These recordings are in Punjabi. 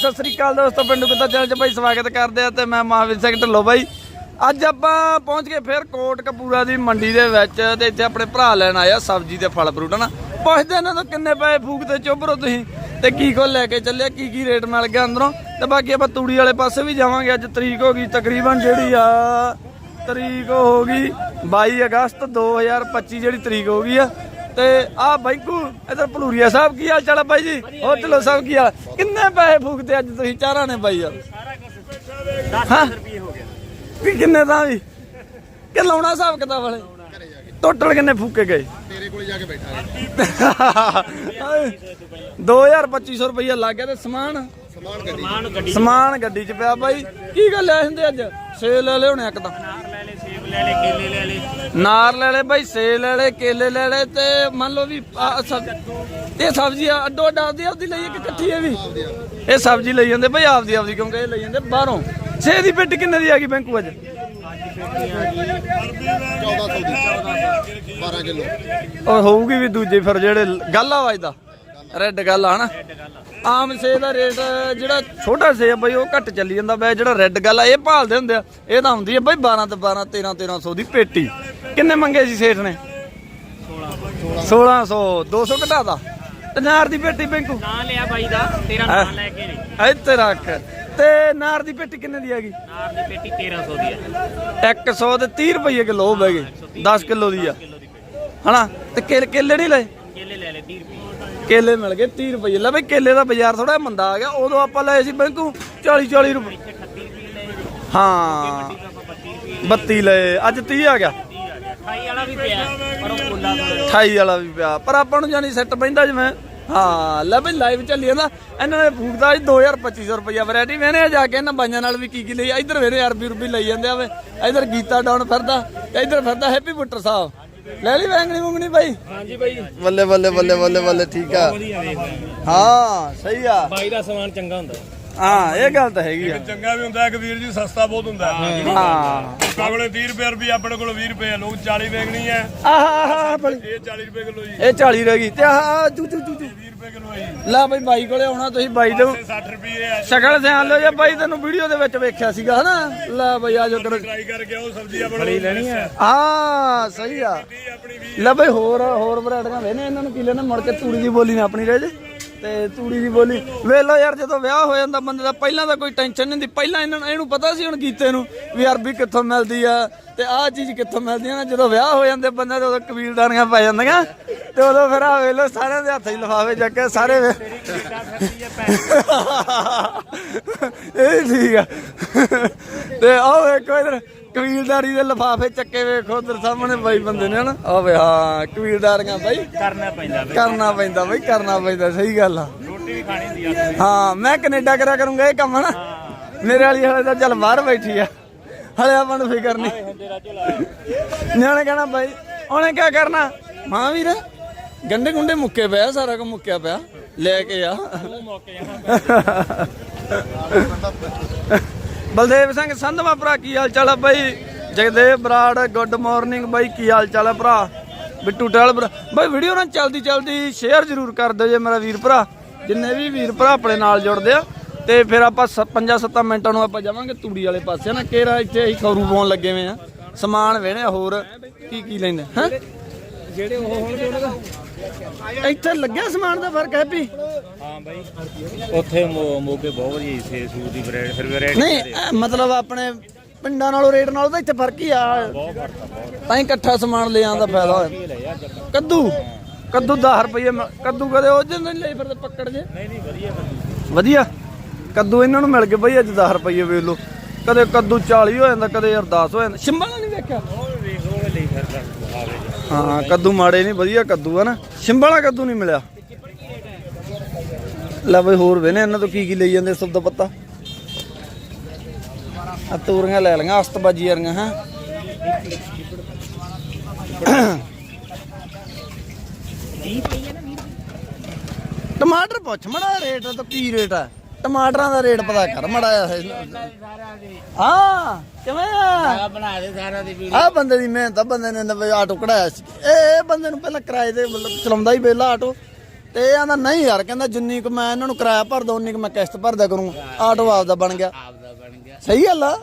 ਸਤਿ ਸ੍ਰੀ ਅਕਾਲ ਦੋਸਤੋ, ਪਿੰਡੂ ਕਿੱਦਾਂ ਚੈਨਲ 'ਚ ਭਾਈ ਸਵਾਗਤ ਕਰਦੇ ਆ ਤੇ ਮੈਂ ਮਹਾਵੀਰ ਸਿੰਘ ਢੱਲੋ ਬਾਈ। ਅੱਜ ਆਪਾਂ ਪਹੁੰਚ ਗਏ ਫਿਰ ਕੋਟ ਕਪੂਰਾ ਦੀ ਮੰਡੀ ਦੇ ਵਿੱਚ ਤੇ ਇੱਥੇ ਆਪਣੇ ਭਰਾ ਲੈਣ ਆਇਆ ਸਬਜ਼ੀ ਤੇ ਫਲ ਫਰੂਟ, ਹਨਾ? ਪੁੱਛਦੇ ਇਹਨਾਂ ਤੋਂ ਕਿੰਨੇ ਪੈਸੇ ਫੂਕ ਤੇ ਚੁੱਭਰੋ ਤੁਸੀਂ ਤੇ ਕੀ ਕੋ ਲੈ ਕੇ ਚੱਲਿਆ ਕੀ ਕੀ ਰੇਟ ਮਿਲ ਗਿਆ ਅੰਦਰੋਂ? ਤੇ ਬਾਕੀ ਆਪਾਂ ਤੂੜੀ ਵਾਲੇ ਪਾਸੇ ਵੀ ਜਾਵਾਂਗੇ, ਅੱਜ ਤਰੀਕ ਹੋ ਗਈ ਤਕਰੀਬਨ ਜਿਹੜੀ ਆ, ਤਰੀਕ ਹੋ ਗਈ 22 ਅਗਸਤ 2025 ਜਿਹੜੀ ਤਰੀਕ ਹੋ ਗਈ ਆ। ਤੇ ਆ ਬੈਂਕੂ ਇਧਰ ਭਲੂਰੀਆ ਸਾਹਿਬ ਕੀ ਹਾਲ ਚਾਲ ਆ ਬਾਈ ਜੀ? ਹੋਰ ਢਿੱਲੋਂ ਸਾਹਿਬ ਕੀ ਹਾਲ? ਕਿੰਨੇ ਪੈਸੇ ਫੂਕਦੇ ਅੱਜ ਤੁਸੀਂ? ਚਾਰਾਂ ਨੇ ਬਾਈ ਯਾਰ। ਹਾਂ? ਵੀ ਕਿੰਨੇ ਤਾਂ ਵੀ? ਕਿ ਲਾਉਣਾ ਹਿਸਾਬ ਕਿਤਾਬ ਵਾਲੇ? ਟੋਟਲ ਕਿੰਨੇ ਫੂਕੇ ਗਏ? ਤੇਰੇ ਕੋਲੇ ਜਾ ਕੇ ਬੈਠਾ 2250 ਰੁਪਈਆ ਲੱਗ ਗਿਆ ਤੇ ਸਮਾਨ। ਸਮਾਨ ਗੱਡੀ ਸਮਾਨ ਗੱਡੀ 'ਚ ਪਿਆ ਬਾਈ। ਕੀ ਗੱਲ ਐ ਹੁੰਦੇ ਅੱਜ ਸੇਲ ਲੈ ਲਿਓਣੇ ਇੱਕ ਤਾਂ। ਲੈ ਲੈ ਸੇਬ ਲੈ ਲੈ ਕੇਲੇ ਲੈ ਲੈ। ਨਾਰ ਲੈ ਲੈ ਬਾਈ ਸੇਲ ਲੈ ਲੈ ਕੇਲੇ ਲੈ ਲੈ ਤੇ ਮੰਨ ਲਓ ਵੀ ਆਹ ਸਬ- ਇਹ ਸਬਜ਼ੀ ਆ ਅੱਡੋ ਅੱਡ ਆਪਦੀ ਆਪਦੀ ਲਈ ਕਿ ਇਕੱਠੀ ਹੈ ਵੀ। ਇਹ ਸਬਜ਼ੀ ਲਈ ਜਾਂਦੇ ਬਾਈ ਆਪਦੀ ਆਪਦੀ ਕਿਉਂਕਿ ਇਹ ਲਈ ਜਾਂਦੇ ਬਾਹਰੋਂ। ਸੇ ਦੀ ਪੇਟੀ ਕਿੰਨੇ ਦੀ ਆ ਗਈ ਬੈਂਕੂ ਅੱਜ? 1400 ਦੀ 12 ਕਿਲੋ। ਉਹ ਹੋਊਗੀ ਵੀ ਦੂਜੇ ਫਿਰ ਜਿਹੜੇ ਗੱਲਾ ਵੱਜਦਾ ਰੈੱਡ ਗੱਲਾ ਹਨਾ? ਆਮ ਸੇ ਦਾ ਰੇਟ ਜਿਹੜਾ ਛੋਟਾ ਸੇ ਆ ਬਈ ਉਹ ਘੱਟ ਚੱਲੀ ਜਾਂਦਾ ਬਈ। ਜਿਹੜਾ ਰੈੱਡ ਗੱਲਾ ਇਹ ਭਾਲਦੇ ਹੁੰਦੇ ਆ। ਇਹ ਤਾਂ ਹੁੰਦੀ ਆ ਬਈ 12 ਤੇ 12 13 1300 ਦੀ ਪੇਟੀ। ਕਿੰਨੇ ਮੰਗੇ ਸੀ ਸੇਠ ਨੇ? 1600 200 ਘਟਾਦਾ ਨਾਰ ਦੀ ਪੇਟੀ ਬੈਂਕੂ। ਨਾਂ ਲਿਆ ਬਾਈ ਦਾ ਤੇਰਾ ਨਾਂ ਲੈ ਕੇ ਨਹੀਂ। ਇੱਥੇ ਰੱਖ। ਤੇ ਨਾਰ ਦੀ ਪੇਟੀ ਕਿੰਨੇ ਦੀ ਹੈਗੀ? ਨਾਰ ਦੀ ਪੇਟੀ 1300 ਦੀ ਹੈ। 100 ਤੇ 30 ਰੁਪਏ ਕਿਲੋ ਬਹਿ ਗਏ 10 ਕਿਲੋ ਦੀ ਆ। ਹਨਾ? ਤੇ ਕੇਲੇ ਕੇਲੇ ਨਹੀਂ ਲਏ? ਕੇਲੇ ਲੈ ਲੈ 30 ਰੁਪਏ ਕੇਲੇ ਮਿਲ ਗਏ 30 ਰੁਪਏ ਲੈ ਬਈ ਕੇਲੇ ਦਾ ਬਾਜ਼ਾਰ ਥੋੜਾ ਮੰਦਾ ਆ ਗਿਆ ਉਦੋਂ ਆਪਾਂ ਲਏ ਸੀ ਬੈਂਕੂ 40 40 ਰੁਪਏ। 38 ਰੁਪਏ ਲੈ ਹਾਂ ਆਪਾਂ 32 ਰੁਪਏ 32 ਲਏ ਅੱਜ 30 ਆ ਗਿਆ। 30 ਆ ਗਿਆ 28 ਵਾਲਾ ਵੀ ਪਿਆ ਪਰ ਉਹ ਕੋਲਾ 28 ਵਾਲਾ ਵੀ ਪਿਆ ਪਰ ਆਪਾਂ ਨੂੰ ਜਾਨੀ ਸੈੱਟ ਪੈਂਦਾ ਜਿਵੇਂ। ਹਾਂ ਲੈ ਬਈ ਲਾਈਵ ਚੱਲੀ ਜਾਂਦਾ। ਇਹਨਾਂ ਨੇ ਫੂਕਦਾ ਜੀ 2250 ਰੁਪਇਆ ਵੈਰਾਈਟੀ ਵੇਨੇ ਜਾ ਕੇ ਇਹਨਾਂ ਬਾਈਆਂ ਨਾਲ ਵੀ ਕੀ ਕੀ ਲਈ। ਇੱਧਰ ਵੇਨੇ ਅਰਬੀ ਰੁਪਈ ਲਈ ਜਾਂਦੇ ਆਵੇ ਇੱਧਰ ਗੀਤਾ ਡਾਊਨ ਫਿਰਦਾ ਤੇ ਇੱਧਰ ਫਿਰਦਾ ਹੈਪੀ ਬੁੱਟਰ ਸਾਹਿਬ। ਲੈ ਲਈ ਵੈਂਗਣੀ ਮੁੰਗਣੀ ਬਾਈ? ਹਾਂਜੀ ਬਾਈ। ਬੱਲੇ ਬੱਲੇ ਬੱਲੇ ਬੱਲੇ ਬੱਲੇ ਠੀਕ ਆ। ਹਾਂ ਸਹੀ ਆ। ਬਾਈ ਦਾ ਸਮਾਨ ਚੰਗਾ ਹੁੰਦਾ। ਹਾਂ ਇਹ ਗੱਲ ਤਾਂ ਹੈਗੀ ਆ। ਚੰਗਾ ਵੀ ਹੁੰਦਾ ਹੈ ਕਿ ਵੀਰ ਜੀ ਸਸਤਾ ਬਹੁਤ ਹੁੰਦਾ। ਹੈ। ਕੋਲੇ 30 ਰੁਪਏ ਰੁਪਏ ਆਪਣੇ ਕੋਲ 20 ਰੁਪਏ ਆ। ਲੋਕ 40 ਵੇਚਣੀ ਹੈ ਆਹ ਇਹ 40 ਰੁਪਏ ਕਿਲੋ ਜੀ। ਇਹ 40 ਰਹਿ ਗਈ ਤੇ ਆਹ ਚੂ ਚੂ ਚੂ। ਚੂ 20 ਰੁਪਏ ਕਿਲੋ ਹੈ ਜੀ ਲੈ ਬਈ ਬਾਈ ਕੋਲੇ ਆਉਣਾ ਤੁਸੀਂ ਬਾਈ ਦੇ 60 ਰੁਪਏ ਸ਼ਕਲ ਸਿਆਣ ਲਓ ਜੇ ਬਾਈ ਤੈਨੂੰ ਵੀਡੀਓ ਦੇ ਵਿੱਚ ਵੇਖਿਆ ਸੀਗਾ ਹਨਾ? ਲੈ ਬਈ ਆ ਜੋ ਕਰੋ। ਟਰਾਈ ਕਰਕੇ ਉਹ ਸਬਜ਼ੀ ਆਪਣੀ ਲੈਣੀ ਹੈ ਹਾਂ ਸਹੀ ਆ। ਲੈ ਬਈ ਹੋਰ ਹੋਰ ਵੈਰਾਈਟੀਆਂ ਵੇਨੇ ਇਹਨਾਂ ਨੂੰ ਕੀ ਲੈਣਾ ਮੁੜ ਕੇ ਤੂੜੀ ਦੀ ਬੋਲੀ ਨਾ ਆਪਣੀ ਰਹਿ ਜੇ। ਤੇ ਤੂੜੀ ਦੀ ਬੋਲੀ, ਵੇਖ ਲਓ ਯਾਰ, ਜਦੋਂ ਵਿਆਹ ਹੋ ਜਾਂਦਾ ਬੰਦੇ ਦਾ, ਪਹਿਲਾਂ ਤਾਂ ਕੋਈ ਟੈਨਸ਼ਨ ਨਹੀਂ ਹੁੰਦੀ। ਪਹਿਲਾਂ ਇਹਨਾਂ ਨੂੰ ਇਹਨੂੰ ਪਤਾ ਸੀ ਹੁਣ ਗੀਤੇ ਨੂੰ ਵੀ ਅਰਬੀ ਕਿੱਥੋਂ ਮਿਲਦੀ ਆ, ਤੇ ਆਹ ਚੀਜ਼ ਕਿੱਥੋਂ ਮਿਲਦੀ ਆ ਨਾ, ਜਦੋਂ ਵਿਆਹ ਹੋ ਜਾਂਦੇ ਬੰਦੇ ਦੇ ਉਦੋਂ ਕਬੀਲਦਾਰੀਆਂ ਪੈ ਜਾਂਦੀਆਂ, ਤੇ ਉਦੋਂ ਫਿਰ ਆ ਵੇਖ ਲਓ, ਸਾਰਿਆਂ ਦੇ ਹੱਥ 'ਚ ਲਿਫਾਫੇ ਚੱਕ ਕੇ ਸਾਰੇ ਇਹ ਠੀਕ ਆ। ਤੇ ਆਓ ਇੱਕ ਇਧਰ ਕਬੀਲਦਾਰੀ ਦੇ ਲਿਫਾਫੇ ਚੱਕੇ ਵੇਖੋ ਉਧਰ ਸਾਹਮਣੇ ਬਾਈ ਬੰਦੇ ਨੇ ਹਨਾ। ਆ ਵੇ ਹਾਂ ਕਬੀਲਦਾਰੀਆਂ ਬਾਈ। ਕਰਨਾ ਪੈਂਦਾ ਬਾਈ ਕਰਨਾ ਪੈਂਦਾ ਬਾਈ ਕਰਨਾ ਪੈਂਦਾ ਸਹੀ ਗੱਲ ਆ। ਰੋਟੀ ਵੀ ਖਾਣੀ ਹੁੰਦੀ ਆ ਹਾਂ ਮੈਂ ਕੈਨੇਡਾ ਕਰਿਆ ਕਰੂੰਗਾ ਇਹ ਕੰਮ ਹਨਾ। ਮੇਰੇ ਵਾਲੀ ਹਲੇ ਤਾਂ ਚੱਲ ਬਾਹਰ ਬੈਠੀ ਆ। ਹਲੇ ਆਪਾਂ ਨੂੰ ਫਿਕਰ ਨਹੀਂ। ਨਿਆਣੇ ਕਹਿਣਾ ਬਾਈ ਉਹਨੇ ਕੀ ਕਰਨਾ? ਹਾਂ ਵੀਰ ਗੰਡੇ ਗੁੰਡੇ ਮੁੱਕੇ ਪਿਆ ਸਾਰਾ ਕੁਝ ਮੁੱਕਿਆ ਪਿਆ। ਲੈ ਕੇ ਆ। ਬਲਦੇਵ ਸਿੰਘ ਸੰਧਵਾ ਭਰਾ, ਕੀ ਹਾਲ ਚਾਲ ਆ ਬਾਈ? ਜਗਦੇਵ ਬਰਾੜ ਗੁੱਡ ਮਾਰਨਿੰਗ ਬਾਈ, ਕੀ ਹਾਲ ਚਾਲ ਆ ਭਰਾ? ਬਿੱਟੂ ਟਾਲ ਭਰਾ ਬਾਈ ਵੀਡੀਓ ਨਾਲ ਚਲਦੀ ਚਲਦੀ ਸ਼ੇਅਰ ਜ਼ਰੂਰ ਕਰ ਦਿਓ ਜੇ ਮੇਰਾ ਵੀਰ ਭਰਾ। ਜਿੰਨੇ ਵੀ ਵੀਰ ਭਰਾ ਆਪਣੇ ਨਾਲ ਜੁੜਦੇ ਆ, ਤੇ ਫਿਰ ਆਪਾਂ 5-7 ਮਿੰਟਾਂ ਨੂੰ ਆਪਾਂ ਜਾਵਾਂਗੇ ਤੂੜੀ ਵਾਲੇ ਪਾਸੇ ਨਾ ਕੇਰਾ ਇੱਥੇ ਅਸੀਂ ਖਰੂ ਪਾਉਣ ਲੱਗੇ ਹੋਏ ਆ। ਸਮਾਨ ਵੇਣੇ ਹੋਰ, ਕੀ ਕੀ ਲੈਂਦੇ ਹੈ? ਜਿਹੜੇ ਉਹ ਹੋਣਗੇ ਉਹਨਾਂ ਦਾ। ਇੱਥੇ ਲੱਗਿਆ ਸਮਾਨ ਦਾ ਫ਼ਰਕ ਹੈ ਵੀ? ਹਾਂ ਬਾਈ। ਉੱਥੇ ਮੋ- ਮੋਗੇ ਬਹੁਤ ਵਧੀਆ ਸੇ ਸੂਟ ਦੀ ਵੈਰਾਈਟੀ ਫਿਰ ਵੈਰਾਈਟੀ ਨਹੀਂ ਮਤਲਬ ਆਪਣੇ ਪਿੰਡਾਂ ਨਾਲੋਂ ਰੇਟ ਨਾਲੋਂ ਤਾਂ ਇੱਥੇ ਫ਼ਰਕ ਹੀ ਆ। ਤਾਂ ਹੀ ਇਕੱਠਾ ਸਮਾਨ ਲੈ ਆਉਣ ਦਾ ਫਾਇਦਾ ਹੋਇਆ। ਕੱਦੂ? ਕੱਦੂ 10 ਰੁਪਏ ਕੱਦੂ ਕਦੇ ਉਹ ਜਿਹੇ ਨਹੀਂ ਲਈ ਫਿਰਦੇ ਪੱਕੜ ਜੇ? ਨਹੀਂ ਨਹੀਂ ਵਧੀਆ ਵਧੀਆ? ਕੱਦੂ ਇਹਨਾਂ ਨੂੰ ਮਿਲ ਗਏ ਬਈ ਅੱਜ 10 ਰੁਪਏ ਵੇਚ ਲਓ ਕਦੇ ਕੱਦੂ 40 ਹੋ ਜਾਂਦਾ ਕਦੇ ਯਾਰ 10 ਹੋ ਜਾਂਦਾ। ਸ਼ਿੰਬਲ ਨਹੀਂ ਵੇਖਿਆ? ਉਹ ਵੇਖ ਉਹ ਲਈ ਫਿਰਦਾ ਆਵੇ ਹਾਂ ਕੱਦੂ ਮਾੜੇ ਨਹੀਂ, ਵਧੀਆ ਕੱਦੂ ਆ ਨਾ। ਸ਼ਿੰਬਲ ਕੱਦੂ ਨਹੀਂ ਮਿਲਿਆ। ਲੈ ਬਈ, ਹੋਰ ਵੇਨੇ, ਇਹਨਾਂ ਤੋਂ ਕੀ ਕੀ ਲਈ ਜਾਂਦੇ ਸਬਦਾ ਪੱਤਾ? ਆ ਤੂਰੀਆਂ ਲੈ ਲਈਆਂ, ਅਸਤਬਾਜੀ ਵਾਲੀਆਂ, ਹਾਂ। ਟਮਾਟਰ ਪੁੱਛ, ਮੜਾ ਰੇਟ ਤਾਂ ਕੀ ਰੇਟ ਆ? ਟਮਾਟਰਾਂ ਦਾ ਰੇਟ ਪਤਾ ਕਰ ਮੜਾ ਆ ਹਾਂ ਕਿਵੇਂ ਆ? ਬਣਾ ਦੇ ਸਾਰਾ ਦੀ ਆ ਬੰਦੇ ਦੀ ਮਿਹਨਤ ਆ ਬੰਦੇ ਨੇ ਨਵੇਂ ਆਟੋ ਕਢਾਇਆ ਸੀ। ਇਹ ਬੰਦੇ ਨੂੰ ਪਹਿਲਾਂ ਕਿਰਾਏ ਤੇ ਮਤਲਬ ਚਲਾਉਂਦਾ ਹੀ ਵੇਲਾ ਆਟੋ। ਤੇ ਇਹ ਆਂਦਾ ਨਹੀਂ ਯਾਰ ਕਹਿੰਦਾ ਜਿੰਨੀ ਕੁ ਮੈਂ ਇਹਨਾਂ ਨੂੰ ਕਿਰਾਇਆ ਭਰਦਾ ਉਨੀ ਕੁ ਮੈਂ ਕਿਸ਼ਤ ਭਰਦਾ ਕਰੂੰ। ਆਟੋ ਆਪਦਾ ਬਣ ਗਿਆ। ਆਪਦਾ ਬਣ ਗਿਆ। ਸਹੀ ਗੱਲ ਆ?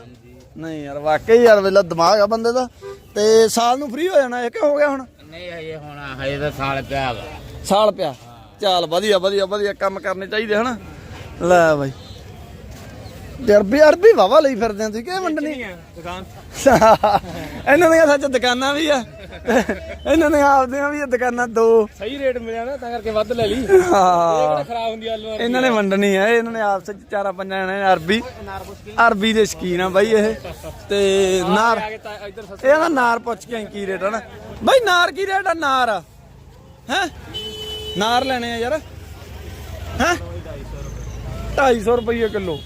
ਨਹੀਂ ਯਾਰ ਵਾਕਈ ਯਾਰ ਵੇਲਾ ਦਿਮਾਗ ਆ ਬੰਦੇ ਦਾ। ਤੇ ਸਾਲ ਨੂੰ ਫ੍ਰੀ ਹੋ ਜਾਣਾ ਇਹ ਕਿ ਹੋ ਗਿਆ ਹੁਣ? ਨਹੀਂ ਹਜੇ ਹੁਣ ਹਜੇ ਤਾਂ ਸਾਲ ਪਿਆ ਸਾਲ ਪਿਆ। ਚੱਲ ਵਧੀਆ ਵਧੀਆ ਵਧੀਆ ਕੰਮ ਕਰਨੇ ਚਾਹੀਦੇ ਹਨਾ? ਲੈ ਬਾਈ। ਅਰਬੀ ਅਰਬੀ ਵਾਵਾ ਲਈ ਫਿਰਦੇ ਆ ਤੁਸੀਂ ਕਿ ਵੰਡਣੀ? ਦੁਕਾਨ। ਇਹਨਾਂ ਦੀਆਂ ਸੱਚ ਦੁਕਾਨਾਂ ਵੀ ਆ। ਇਹਨਾਂ ਦੀਆਂ ਆਪਦੀਆਂ ਵੀ ਆ ਦੁਕਾਨਾਂ ਦੋ। ਸਹੀ ਰੇਟ ਮਿਲਿਆ ਨਾ ਤਾਂ ਕਰਕੇ ਵੱਧ ਲੈ ਲਈ। ਹਾਂ। ਖਰਾਬ ਹੁੰਦੀ ਆਲੂ ਇਹਨਾਂ ਨੇ ਵੰਡਣੀ ਆ ਇਹਨਾਂ ਨੇ ਆਪਸ ਵਿੱਚ ਚਾਰਾਂ ਪੰਜਾਂ ਨੇ ਅਰਬੀ। ਅਰਬੀ ਦੇ ਸ਼ਕੀਨ ਆ ਬਾਈ ਇਹ। ਤੇ ਨਾਰ ਇਹ ਨਾ ਨਾਰ ਪੁੱਛ ਕੇ ਕੀ ਰੇਟ ਆ ਨਾ। ਬਾਈ ਨਾਰ ਕੀ ਰੇਟ ਆ? ਨਾਰ। ਹੈ? ਨਾਰ ਲੈਣੇ ਆ ਯਾਰ। ਹੈ? 250 ਰੁਪਏ ਕਿਲੋ।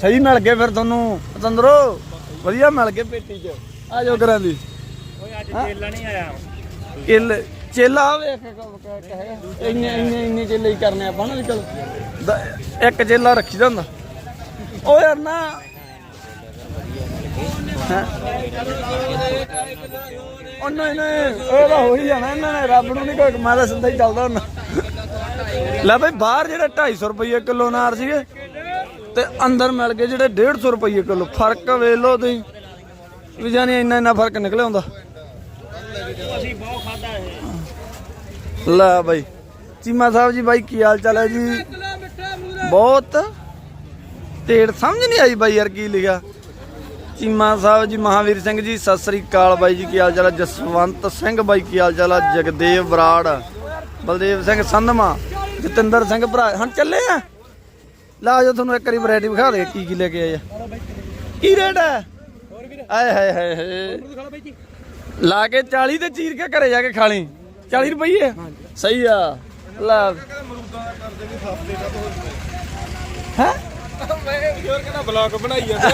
ਸਹੀ ਮਿਲ ਗਏ ਫਿਰ ਤੁਹਾਨੂੰ। ਪਤੰਦਰੋ ਵਧੀਆ ਮਿਲ ਗਏ ਪੇਟੀ 'ਚ। ਆ ਜਾਓ ਕਰਾਂ ਦੀ। ਓਏ ਅੱਜ ਚੇਲਾ ਨਹੀਂ ਆਇਆ। ਕਿੱਲ ਚੇਲਾ ਵੇਖ ਕਹੇਗਾ ਇੰਨੇ ਇੰਨੇ ਇੰਨੇ ਚੇਲੇ ਹੀ ਕਰਨੇ ਆਪਾਂ ਨਾ ਨਿਕਲ ਇੱਕ ਚੇਲਾ ਰੱਖੀ ਦਾ ਹੁੰਦਾ। ਉਹ ਯਾਰ ਨਾ? ਉਹ ਨਹੀਂ ਨਹੀਂ। ਉਹ ਤਾਂ ਹੋ ਹੀ ਜਾਣਾ ਇਹਨਾਂ ਨੇ। ਰੱਬ ਨੂੰ ਨਹੀਂ ਕੋਈ ਮੈਂ ਤਾਂ ਸਿੱਧਾ ਹੀ ਚੱਲਦਾ ਹੁੰਦਾ। ਲੈ ਬਈ ਬਾਹਰ ਜਿਹੜਾ 250 ਰੁਪਏ ਕਿਲੋ ਨਾਰ ਸੀਗੇ ਤੇ ਅੰਦਰ ਮਿਲ ਗਏ ਜਿਹੜੇ 150 ਰੁਪਏ ਕਿਲੋ। ਫ਼ਰਕ ਵੇਖ ਲਓ ਤੁਸੀਂ। ਵੀ ਜਾਨੀ ਇੰਨਾ ਇੰਨਾ ਫ਼ਰਕ ਨਿਕਲਿਆ ਹੁੰਦਾ। ਅਸੀਂ ਬਹੁਤ ਖਾਦਾ ਇਹ ਲੈ ਬਾਈ, ਚੀਮਾ ਸਾਹਿਬ ਜੀ ਬਾਈ, ਕੀ ਹਾਲ ਚਾਲ ਹੈ ਜੀ? ਬਹੁਤ ਤੇੜ ਸਮਝ ਨਹੀਂ ਆਈ ਬਾਈ ਯਾਰ ਕੀ ਲਿਖਿਆ। ਚੀਮਾ ਸਾਹਿਬ ਜੀ, ਮਹਾਵੀਰ ਸਿੰਘ ਜੀ, ਸਤਿ ਸ੍ਰੀ ਅਕਾਲ ਬਾਈ ਜੀ, ਕੀ ਹਾਲ ਚਾਲ ਹੈ? ਜਸਵੰਤ ਸਿੰਘ ਬਾਈ, ਕੀ ਹਾਲ ਚਾਲ ਹੈ? ਜਗਦੇਵ ਬਰਾੜ, ਬਲਦੇਵ ਸਿੰਘ ਸੰਧਮਾ। ਜਤਿੰਦਰ ਸਿੰਘ ਭਰਾ ਹੁਣ ਚੱਲੇ ਆ? ਲਾ ਜੋ ਤੁਹਾਨੂੰ ਇੱਕ ਵਾਰੀ ਵੈਰਾਈਟੀ ਵਿਖਾ ਦੇ ਕੀ ਕੀ ਲੈ ਕੇ ਆਏ ਆ। ਕੀ ਰੇਟ ਹੈ ਆਏ ਹਾਏ ਹਾਏ ਹਾਏ। ਲਾ ਕੇ 40 ਤੇ ਚੀਰ ਕੇ ਘਰੇ ਜਾ ਕੇ ਖਾ ਲਈ। 40 ਰੁਪਏ ਸਹੀ ਆ। ਲੈ। ਹੈ? ਬਲੌਗ ਬਣਾਈ ਜਾਂਦੇ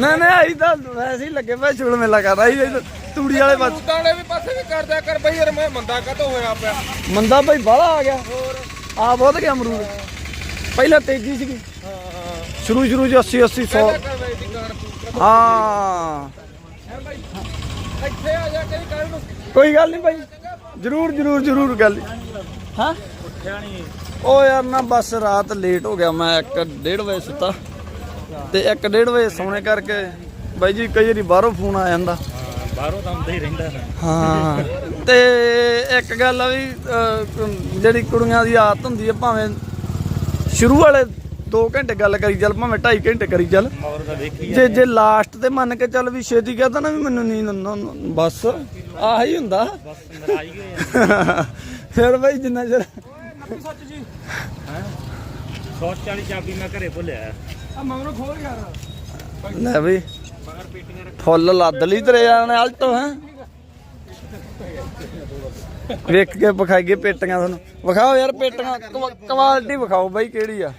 ਨਾ ਨਾ ਆਈ ਤਾਂ ਵੈਸੇ ਹੀ ਲੱਗੇ ਪਏ ਛੁਲ ਮੇਲਾ ਕਰਦਾ। ਤਾਂ ਤੂੜੀ ਵਾਲੇ ਪਾਸੇ। ਵਾਲੇ ਵੀ ਪਾਸੇ ਵੀ ਕਰਦਿਆ ਕਰ ਬਈ ਯਾਰ ਮੈਂ ਮੰਦਾ ਕਦੋਂ ਹੋਇਆ ਪਿਆ? ਮੰਦਾ ਭਾਈ ਬਾਹਲਾ ਆ ਗਿਆ। ਆ ਬਹੁਤ ਗਿਆ ਅਮਰੂਦ। ਪਹਿਲਾਂ ਤੇਜ਼ੀ ਸੀਗੀ। ਸ਼ੁਰੂ ਸ਼ੁਰੂ ਚ 80 80 100 ਹਾਂ ਇੱਥੇ ਆ ਜਾ ਕੇ ਕੱਲ ਨੂੰ। ਕੋਈ ਗੱਲ ਨਹੀਂ ਭਾਈ। ਜਰੂਰ ਜਰੂਰ ਜਰੂਰ ਗੱਲ ਹਾਂ। ਉਹ ਯਾਰ ਨਾ ਬਸ ਰਾਤ ਲੇਟ ਹੋ ਗਿਆ ਮੈਂ 1:30 ਵਜੇ ਸੁੱਤਾ। ਤੇ 1:30 ਵਜੇ ਸੌਣੇ ਕਰਕੇ ਬਾਈ ਜੀ ਕਈ ਵਾਰੀ ਬਾਹਰੋਂ ਫੋਨ ਆ ਜਾਂਦਾ। ਬਾਹਰੋਂ ਤਾਂ ਆਉਂਦਾ ਹੀ ਰਹਿੰਦਾ ਹਾਂ। ਤੇ ਇੱਕ ਗੱਲ ਆ ਵੀ ਅਹ, ਜਿਹੜੀ ਕੁੜੀਆਂ ਦੀ ਆਦਤ ਹੁੰਦੀ ਹੈ ਭਾਵੇਂ ਸ਼ੁਰੂ ਵਾਲੇ 2 ਘੰਟੇ ਗੱਲ ਕਰੀ ਚੱਲ ਭਾਵੇਂ 2.5 ਘੰਟੇ ਕਰੀ ਚੱਲ। ਮਗਰ ਤਾਂ ਦੇਖੀ ਜੇ ਜੇ ਲਾਸਟ ਤੇ ਮੰਨ ਕੇ ਚੱਲ ਵੀ ਛੇਤੀ ਕਹਤਾ ਨਾ ਵੀ ਮੈਨੂੰ ਨੀਂਦ ਨਾ- ਨਾ- ਬਸ ਆਹੀ ਹੁੰਦਾ। ਬਸ ਹੋ ਫਿਰ ਬਈ ਜਿੰਨਾ ਚਿਰ 140 ਚਾਬੀ ਮੈਂ ਘਰੇ ਭੁੱਲਿਆ। ਆ ਮਗਰੋਂ ਖੋਲ ਯਾਰ। ਲੈ ਬਈ। ਫੁੱਲ ਲੱਦ ਲਈ ਤੇਰੇ ਜਾਣੇ ਆਲਟੋ ਹੈ? ਵੇਖ ਕੇ ਵਿਖਾਈਏ ਪੇਟੀਆਂ ਤੁਹਾਨੂੰ। ਵਿਖਾਓ ਯਾਰ ਪੇਟੀਆਂ ਕੁਆਲਿਟੀ ਵਿਖਾਓ ਬਾਈ ਕਿਹੜੀ ਆ।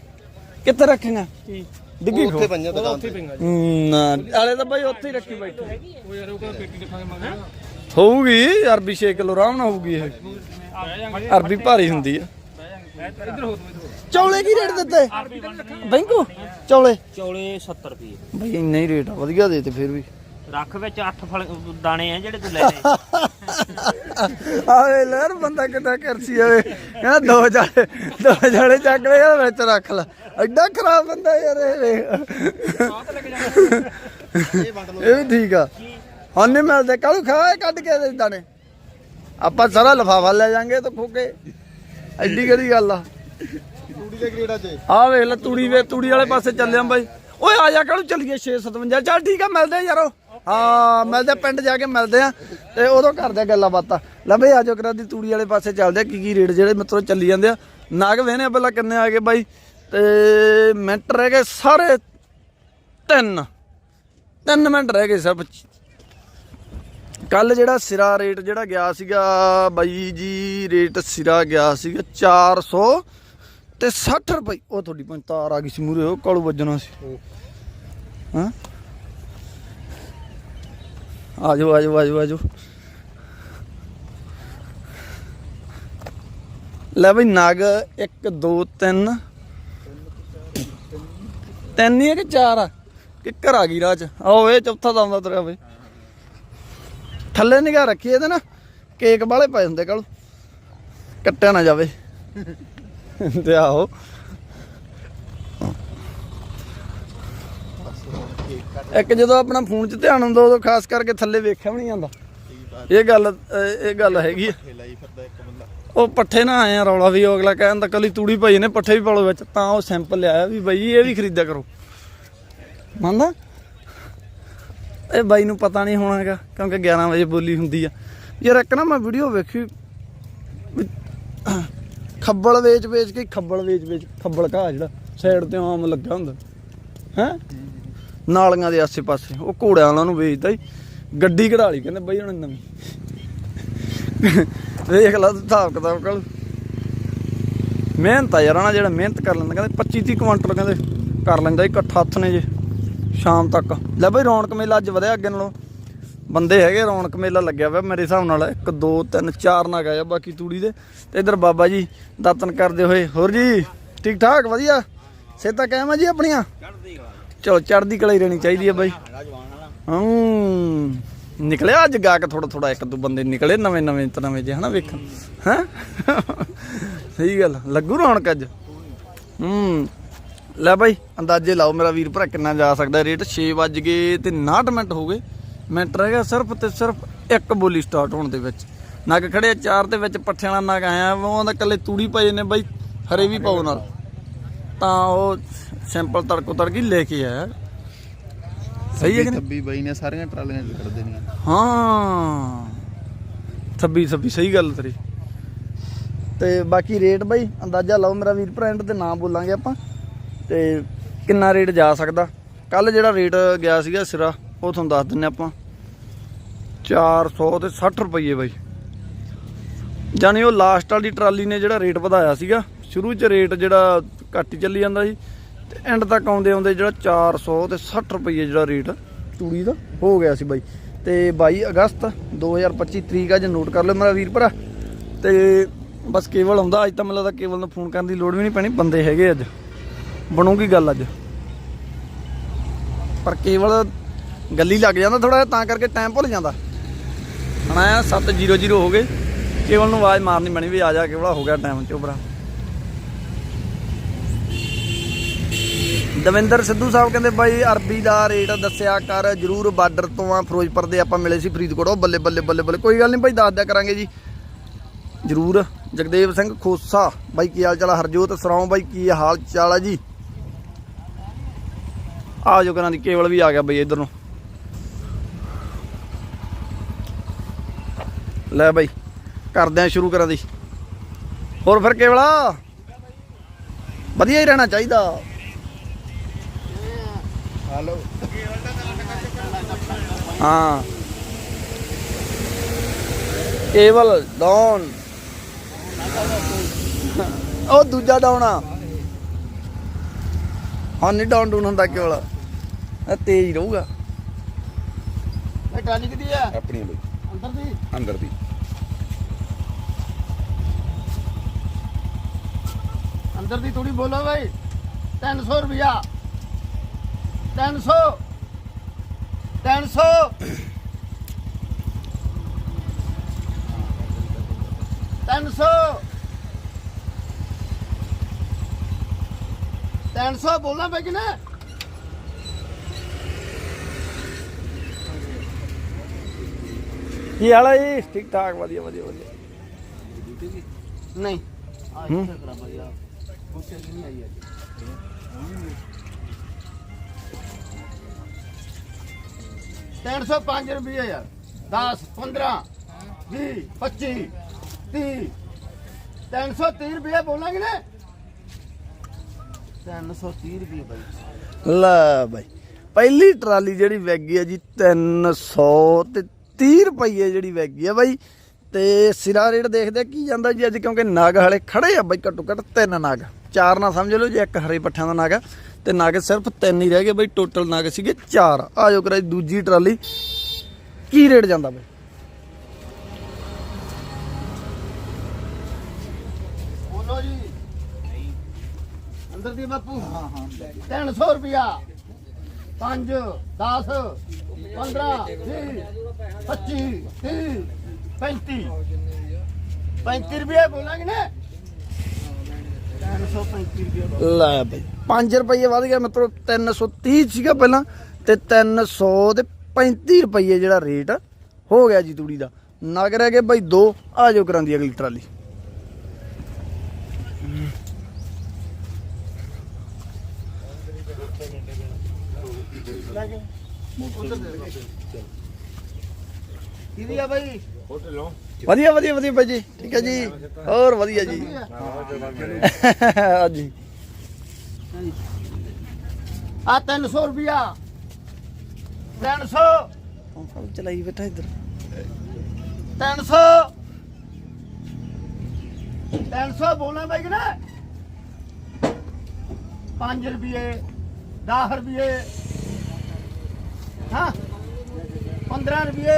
ਕਿੱਥੇ ਰੱਖੀਆਂ? ਡਿੱਗੀ ਖੋ ਉੱਥੇ ਪੰਜਾਂ ਦੁਕਾਨ ਤੇ। ਨਾ ਆਲੇ ਤਾਂ ਬਾਈ ਉੱਥੇ ਹੀ ਰੱਖੀ ਬੈਠੇ। ਉਹ ਯਾਰ ਉਹ ਕਹਿੰਦਾ ਪੇਟੀ ਦਿਖਾਏ ਮਗਰ ਹੋਊਗੀ ਅਰਬੀ 6 ਕਿਲੋ ਆਰਾਮ ਨਾਲ ਹੋਊਗੀ ਇਹ। ਅਰਬੀ ਭਾਰੀ ਹੁੰਦੀ ਆ। ਇੱਧਰ ਹੋ ਤੂੰ ਇੱਧਰ ਚੌਲੇ ਕੀ ਰੇਟ ਦਿੱਤੇ? ਬੈਂਕੂ? ਚੌਲੇ। ਚੌਲੇ 70 ਰੁਪਏ। ਬਈ ਇੰਨਾ ਹੀ ਰੇਟ ਆ ਵਧੀਆ ਦੇ ਤੇ ਫਿਰ ਵੀ। ਰੱਖ ਵਿੱਚ 8 ਫਲ ਦਾਣੇ ਆ ਜਿਹੜੇ ਤੂੰ ਲੈ ਲੈ। ਆਵੇ ਲਹਿਰ ਬੰਦਾ ਕਿੱਦਾਂ ਕਰਸੀ ਆਵੇ ਕਹਿੰਦਾ ਦੋ ਜਾਲੇ ਦੋ ਜਾਲੇ ਚੱਕ ਲੈ ਯਾਰ ਵਿੱਚ ਰੱਖ ਲੈ। ਐਡਾ ਖਰਾਬ ਬੰਦਾ ਯਾਰ ਇਹ ਇਹ ਵੀ ਠੀਕ ਆ। ਹੁਣ ਨਹੀਂ ਮਿਲਦੇ ਕੱਲ ਖਾਏ ਕੱਢ ਕੇ ਦੇ ਦਾਣੇ? ਆਪਾਂ ਸਾਰਾ ਲਫਾਫਾ ਲੈ ਜਾਾਂਗੇ ਤਾਂ ਖੋਕੇ ਐਡੀ ਕਿਹੜੀ ਗੱਲ ਆ? ਤੂੜੀ ਦੇ ਗ੍ਰੇਡਾਂ 'ਚ ਆ ਵੇਖ ਲੈ ਤੂੜੀ ਵੇ ਤੂੜੀ ਵਾਲੇ ਪਾਸੇ ਚੱਲਿਆ ਬਾਈ। ਓਏ ਆ ਜਾ ਕੱਲ ਚੱਲੀਏ 657 ਚੱਲ ਠੀਕ ਆ ਮਿਲਦੇ ਆ ਯਾਰੋ। ਹਾਂ ਮਿਲਦੇ ਆ, ਪਿੰਡ ਜਾ ਕੇ ਮਿਲਦੇ ਆ। ਤੇ ਉਦੋਂ ਕਰਦੇ ਆ ਗੱਲਾਂ ਬਾਤਾਂ। ਲੈ ਬਈ ਆਜੋ ਕਰਾ ਦੀ ਤੂੜੀ ਵਾਲੇ ਪਾਸੇ ਚੱਲਦੇ ਆ ਕੀ ਕੀ ਰੇਟ ਜਿਹੜੇ ਮਿੱਤਰੋ ਚੱਲੀ ਜਾਂਦੇ ਆ। ਨਾਗ ਵੇਨੇ ਪਹਿਲਾਂ ਕਿੰਨੇ ਆ ਗਏ ਬਾਈ। ਤੇ ਮਿੰਟ ਰਹਿ ਗਏ ਸਾਰੇ ਤਿੰਨ। ਤਿੰਨ ਮਿੰਟ ਰਹਿ ਗਏ ਸਭ। ਕੱਲ ਜਿਹੜਾ ਸਿਰਾ ਰੇਟ ਜਿਹੜਾ ਗਿਆ ਸੀਗਾ ਬਾਈ ਜੀ ਰੇਟ ਸਿਰਾ ਗਿਆ ਸੀਗਾ 400 ਤੇ 60 ਰੁਪਏ। ਉਹ ਤੁਹਾਡੀ ਪੰਜ ਤਾਰ ਆ ਗਈ ਸੀ ਮੂਰੇ ਉਹ ਕਾਲੂ ਵੱਜਣਾ ਸੀ? ਹਾਂ। ਆਜੋ ਆਜੋ ਆਜੋ ਆਜੋ ਲੈ ਬਈ ਨਗ 1 2 3 ਤਿੰਨ ਹੀ ਕਿ ਚਾਰ ਆ? ਕਿੱਕਰ ਆ ਗਈ ਰਾਹ ਚ। ਇਹ ਚੌਥਾ ਦਾ ਆਉਂਦਾ ਤੇਰਾ ਬਈ। ਥੱਲੇ ਨਿਗਾਹ ਰੱਖੀ ਇਹਦੇ ਨਾ ਕੇਕ ਵਾਲੇ ਪਏ ਹੁੰਦੇ ਕੱਲ ਕੱਟਿਆ ਨਾ ਜਾਵੇ। ਤੇ ਆਹੋ ਇੱਕ ਜਦੋਂ ਆਪਣਾ ਫੋਨ 'ਚ ਧਿਆਨ ਹੁੰਦਾ, ਉਦੋਂ ਖਾਸ ਕਰਕੇ ਥੱਲੇ ਵੇਖਿਆ ਵੀ ਨਹੀਂ ਜਾਂਦਾ। ਇਹ ਗੱਲ ਇਹ ਗੱਲ ਹੈਗੀ ਆ। ਉਹ ਪੱਠੇ ਨਾ ਆਏ ਆ, ਰੌਲਾ ਵੀ ਅਗਲਾ ਕਹਿੰਦਾ ਕੱਲੀ ਤੂੜੀ ਭਾਈ ਨੇ, ਪੱਠੇ ਵੀ ਪਾਲੋ ਵਿੱਚ। ਤਾਂ ਉਹ ਸੈਂਪਲ ਲਿਆਇਆ ਵੀ ਬਾਈ, ਇਹ ਵੀ ਖਰੀਦਿਆ ਕਰੋ। ਮੰਨਦਾ? ਇਹ ਬਾਈ ਨੂੰ ਪਤਾ ਨਹੀਂ ਹੋਣਾ ਹੈਗਾ, ਕਿਉਂਕਿ 11 ਵਜੇ ਬੋਲੀ ਹੁੰਦੀ ਆ। ਯਾਰ ਇੱਕ ਨਾ ਮੈਂ ਵੀਡੀਓ ਵੇਖੀ ਖੱਬਲ ਵੇਚ ਵੇਚ ਕੇ ਖੱਬਲ ਵੇਚ ਵੇਚ ਖੱਬਲ ਘਾਹ ਜਿਹੜਾ ਸਾਈਡ ਤੇ ਆਮ ਲੱਗਾ ਹੁੰਦਾ। ਹੈ? ਨਾਲੀਆਂ ਦੇ ਆਸੇ ਪਾਸੇ ਉਹ ਘੋੜਿਆਂ ਵਾਲਾ ਨੂੰ ਵੇਚਦਾ ਹੀ ਗੱਡੀ ਕਢਾ ਲਈ, ਕਹਿੰਦੇ ਬਈ ਹੁਣ ਨਵੀਂ। ਵੇਖ ਲਾ ਹਿਸਾਬ ਕਿਤਾਬ ਕਰ ਮਿਹਨਤ ਆ ਯਾਰ ਨਾ ਜਿਹੜਾ ਮਿਹਨਤ ਕਰ ਲੈਂਦਾ, ਕਹਿੰਦੇ 25 30 ਕੁਇੰਟਲ ਕਹਿੰਦੇ ਕਰ ਲੈਂਦਾ ਸੀ ਇਕੱਠਾ ਹੱਥ ਨੇ ਜੇ, ਸ਼ਾਮ ਤੱਕ। ਲੈ ਬਈ ਰੌਣਕ ਮੇਲਾ ਅੱਜ ਵਧਿਆ ਅੱਗੇ ਨਾਲੋਂ। ਬੰਦੇ ਹੈਗੇ ਰੌਣਕ ਮੇਲਾ ਲੱਗਿਆ ਹੋਇਆ ਮੇਰੇ ਹਿਸਾਬ ਨਾਲ। 1 2 3 4 ਨਾ ਗਿਆ ਬਾਕੀ ਤੂੜੀ ਦੇ। ਤੇ ਇਧਰ ਬਾਬਾ ਜੀ ਦਾਤਨ ਕਰਦੇ ਹੋਏ। ਹੋਰ ਜੀ ਠੀਕ ਠਾਕ? ਵਧੀਆ? ਸੇਤਾ ਕਾਇਮ ਆ ਜੀ ਆਪਣੀਆਂ? ਚਲੋ ਚੜਦੀ ਕਲਾ ਹੀ ਰਹਿਣੀ ਚਾਹੀਦੀ ਹੈ ਬਾਈ। ਹੂੰ ਨਿਕਲਿਆ ਅੱਜ ਗਾ ਕੇ ਥੋੜਾ ਥੋੜਾ ਇੱਕ ਦੋ ਬੰਦੇ ਨਿਕਲੇ ਨਵੇਂ ਨਵੇਂ ਤੇ ਨਵੇਂ ਜੇ ਹਨਾ ਵੇਖਣ। ਹੈ? ਸਹੀ ਗੱਲ ਲੱਗੂ ਰੌਣਕ ਅੱਜ? ਹੂੰ। ਲੈ ਬਾਈ ਅੰਦਾਜ਼ੇ ਲਾਓ ਮੇਰਾ ਵੀਰ ਭਰਾ ਕਿੰਨਾ ਜਾ ਸਕਦਾ। ਰੇਟ 6 ਵੱਜ ਗਏ ਤੇ 59 ਮਿੰਟ ਹੋ ਗਏ। ਮਿੰਟ ਰਹਿ ਗਿਆ ਸਿਰਫ ਤੇ ਸਿਰਫ ਇੱਕ ਬੋਲੀ ਸਟਾਰਟ ਹੋਣ ਦੇ ਵਿੱਚ। ਨਗ ਖੜੇ ਚਾਰ ਦੇ ਵਿੱਚ ਪੱਠਿਆਂ ਨਾਲ ਨਗ ਆਇਆ ਉਹਦਾ ਕੱਲੇ ਤੂੜੀ ਪਏ ਨੇ ਬਾਈ ਹਰੇ ਵੀ ਪਾਓ ਨਾਲ। ਤਾਂ ਉਹ ਸਿੰਪਲ ਤੜਕੋ ਤੜਕੀ ਲੈ ਕੇ ਆਇਆ। ਸਹੀ ਹੈ ਕਿ ਨਹੀਂ? ਥੱਬੀ ਬਾਈ ਨੇ ਸਾਰੀਆਂ ਟਰਾਲੀਆਂ ਚ ਕੱਢ ਦੇਣੀਆਂ। ਹਾਂ। ਥੱਬੀ ਥੱਬੀ ਸਹੀ ਗੱਲ ਤੇਰੀ। ਤੇ ਬਾਕੀ ਰੇਟ ਬਾਈ ਅੰਦਾਜ਼ਾ ਲਾਓ ਮੇਰਾ ਵੀਰ ਭਰਾ ਤੇ ਨਾਮ ਬੋਲਾਂਗੇ ਆਪਾਂ। ਤੇ ਕਿੰਨਾ ਰੇਟ ਜਾ ਸਕਦਾ? ਕੱਲ ਜਿਹੜਾ ਰੇਟ ਗਿਆ ਸੀਗਾ ਸਿਰਾ ਉਹ ਤੁਹਾਨੂੰ ਦੱਸ ਦਿੰਨੇ ਆਪਾਂ। 400 ਤੇ 60 ਰੁਪਏ ਬਾਈ। ਜਾਨੀ ਉਹ ਲਾਸਟ ਵਾਲੀ ਟਰਾਲੀ ਨੇ ਜਿਹੜਾ ਰੇਟ ਵਧਾਇਆ ਸੀਗਾ, ਸ਼ੁਰੂ 'ਚ ਰੇਟ ਜਿਹੜਾ ਘੱਟ ਹੀ ਚੱਲੀ ਜਾਂਦਾ ਸੀ, ਤੇ ਐਂਡ ਤੱਕ ਆਉਂਦੇ ਆਉਂਦੇ ਜਿਹੜਾ 400 ਤੇ 60 ਰੁਪਏ ਜਿਹੜਾ ਰੇਟ ਤੂੜੀ ਦਾ ਹੋ ਗਿਆ ਸੀ ਬਾਈ। ਤੇ 22 ਅਗਸਤ 2025 ਤਰੀਕ ਅੱਜ ਨੋਟ ਕਰ ਲਓ ਮੇਰਾ ਵੀਰ ਭਰਾ। ਤੇ ਬਸ ਕੇਵਲ ਆਉਂਦਾ, ਅੱਜ ਤਾਂ ਮੈਨੂੰ ਲੱਗਦਾ ਕੇਵਲ ਨੂੰ ਫੋਨ ਕਰਨ ਦੀ ਲੋੜ ਵੀ ਨਹੀਂ ਪੈਣੀ, ਬੰਦੇ ਹੈਗੇ ਅੱਜ। ਬਣੂਗੀ ਗੱਲ ਅੱਜ। ਪਰ ਕੇਵਲ ਗੱਲੀ ਲੱਗ ਜਾਂਦਾ ਥੋੜਾ ਤਾਂ ਕਰਕੇ ਟਾਈਮ ਭੁੱਲ ਜਾਂਦਾ। ਹੁਣ ਆਇਆ 700 ਹੋ ਗਏ। ਕੇਵਲ ਨੂੰ ਆਵਾਜ਼ ਮਾਰਨੀ ਬਣੀ ਵੀ ਆ ਜਾ ਕੇਵਲਾ ਹੋ ਗਿਆ ਟਾਈਮ ਚੋਬਰਾ ਦਵਿੰਦਰ ਸਿੱਧੂ ਸਾਹਿਬ ਕਹਿੰਦੇ, ਬਾਈ, ਅਰਬੀ ਦਾ ਰੇਟ ਦੱਸਿਆ ਕਰ, ਜਰੂਰ ਬਾਰਡਰ ਤੋਂ ਆ, ਫਿਰੋਜ਼ਪੁਰ ਦੇ ਆਪਾਂ ਮਿਲੇ ਸੀ ਫਰੀਦਕੋਟ। ਉਹ ਬੱਲੇ ਬੱਲੇ ਬੱਲੇ ਬੱਲੇ, ਕੋਈ ਗੱਲ ਨਹੀਂ ਬਾਈ, ਦੱਸ ਦਿਆ ਕਰਾਂਗੇ ਜੀ। ਜਰੂਰ, ਜਗਦੇਵ ਸਿੰਘ ਖੋਸਾ, ਬਾਈ, ਕੀ ਹਾਲ ਚਾਲ ਹਰਜੋਤ ਸਰਾਉ, ਬਾਈ, ਕੀ ਹਾਲ ਚਾਲ ਆ ਜੀ? ਆ ਜੋ ਕਰਾਂ ਦੀ, ਕੇਵਲ ਵੀ ਆ ਗਿਆ ਬਈ ਇਧਰ ਨੂੰ। ਲੈ ਬਈ ਕਰਦੇ ਆ ਸ਼ੁਰੂ ਕਰਾਂ ਦੀ। ਹੋਰ ਫਿਰ ਕੇਵਲਾ? ਵਧੀਆ ਹੀ ਰਹਿਣਾ ਚਾਹੀਦਾ। ਹਾਲੋ। ਹਾਂ। ਕੇਵਲ ਡਾਊਨ। ਉਹ ਦੂਜਾ ਡਾਊਨ ਆ। ਹਾਂ ਨਹੀਂ ਡਾਊਨ ਡਾਊਨ ਹੁੰਦਾ ਕੇਵਲ। ਇਹ ਤੇਜ਼ ਰਹੂਗਾ। ਇਹ ਟਰਾਲੀ ਕਿੱਦੀ ਆ? ਆਪਣੀ ਬਈ। ਅੰਦਰ ਦੀ। ਅੰਦਰ ਦੀ। ਅੰਦਰ ਦੀ ਥੋੜੀ ਬੋਲੋ ਬਾਈ। 300 ਰੁਪਿਆ 300 300 300 300 ਬੋਲਣਾ ਪੈ ਕਿ ਨਾ ਕੀ ਹਾਲ ਹੈ ਜੀ? ਠੀਕ ਠਾਕ ਵਧੀਆ ਵਧੀਆ ਵਧੀਆ। ਨਹੀਂ। ਹੂੰ? ਤਿੰਨ ਸੌ ਪੰਜ ਰੁਪਏ ਯਾਰ। 10 15 20 25 30 330 ਰੁਪਏ ਬੋਲਾਂਗੇ ਨਾ? 330 ਰੁਪਏ ਬਾਈ। ਲੈ ਬਾਈ ਪਹਿਲੀ ਟਰਾਲੀ ਜਿਹੜੀ ਵੈਗ ਹੈ ਜੀ 300 ਤੇ 30 ਰੁਪਏ ਜਿਹੜੀ ਵੈਗ ਗਈ ਹੈ ਬਾਈ। ਤੇ ਸਿਰਾ ਰੇਟ ਦੇਖਦੇ ਆ ਕੀ ਜਾਂਦਾ ਜੀ ਅੱਜ ਕਿਉਂਕਿ ਨਗ ਹਲੇ ਖੜੇ ਆ ਬਾਈ ਘੱਟੋ ਘੱਟ ਤਿੰਨ ਨਗ। ਚਾਰ ਨਾ ਸਮਝ ਲਓ ਜੇ ਇੱਕ ਹਰੇ ਪੱਠਿਆਂ ਦਾ ਨਗ ਆ ਤੇ ਨਗ ਸਿਰਫ ਤਿੰਨ ਹੀ ਰਹਿ ਗਏ ਬਾਈ ਟੋਟਲ ਨਗ ਸੀਗੇ ਚਾਰ। ਆਜੋ ਕਰਾ ਦੂਜੀ ਟਰਾਲੀ। ਕੀ ਰੇਟ ਜਾਂਦਾ ਬਾਈ? ਬੋਲੋ ਜੀ। ਅੰਦਰ ਦੀ ਬਾਪੂ। ਹਾਂ ਹਾਂ। 300 ਰੁਪਿਆ 5 10 15 20 25 30 35 35 ਰੁਪਏ ਬੋਲਾਂਗੇ ਨਾ। 335 ਰੁਪਏ ਲੈ ਬਈ 5 ਰੁਪਏ ਵੱਧ ਗਿਆ ਮਿੱਤਰੋ 330 ਸੀਗਾ ਪਹਿਲਾਂ, ਤੇ 300 ਤੇ 35 ਰੁਪਏ ਜਿਹੜਾ ਰੇਟ ਹੋ ਗਿਆ ਜੀ ਤੂੜੀ ਦਾ। ਨਗ ਰਹਿ ਗਏ ਬਈ ਦੋ, ਆ ਜਾਓ ਕਰਾਂਦੀ ਅਗਲੀ ਟਰਾਲੀ। ਕਿਹਦੀ ਆ ਬਾਈ। ਵਧੀਆ ਵਧੀਆ ਵਧੀਆ ਬਾਈ ਜੀ। ਠੀਕ ਹੈ ਜੀ। ਹੋਰ ਵਧੀਆ ਜੀ। ਹਾਂਜੀ। ਆ 300 ਰੁਪਿਆ 300 ਚਲਾਈ ਬੈਠਾ ਇੱਧਰ। 300 300 ਬੋਲਣਾ ਬਾਈ ਕਿ ਨਾ 5 ਰੁਪਏ 10 ਰੁਪਏ। ਹਾਂ। 15 ਰੁਪਏ।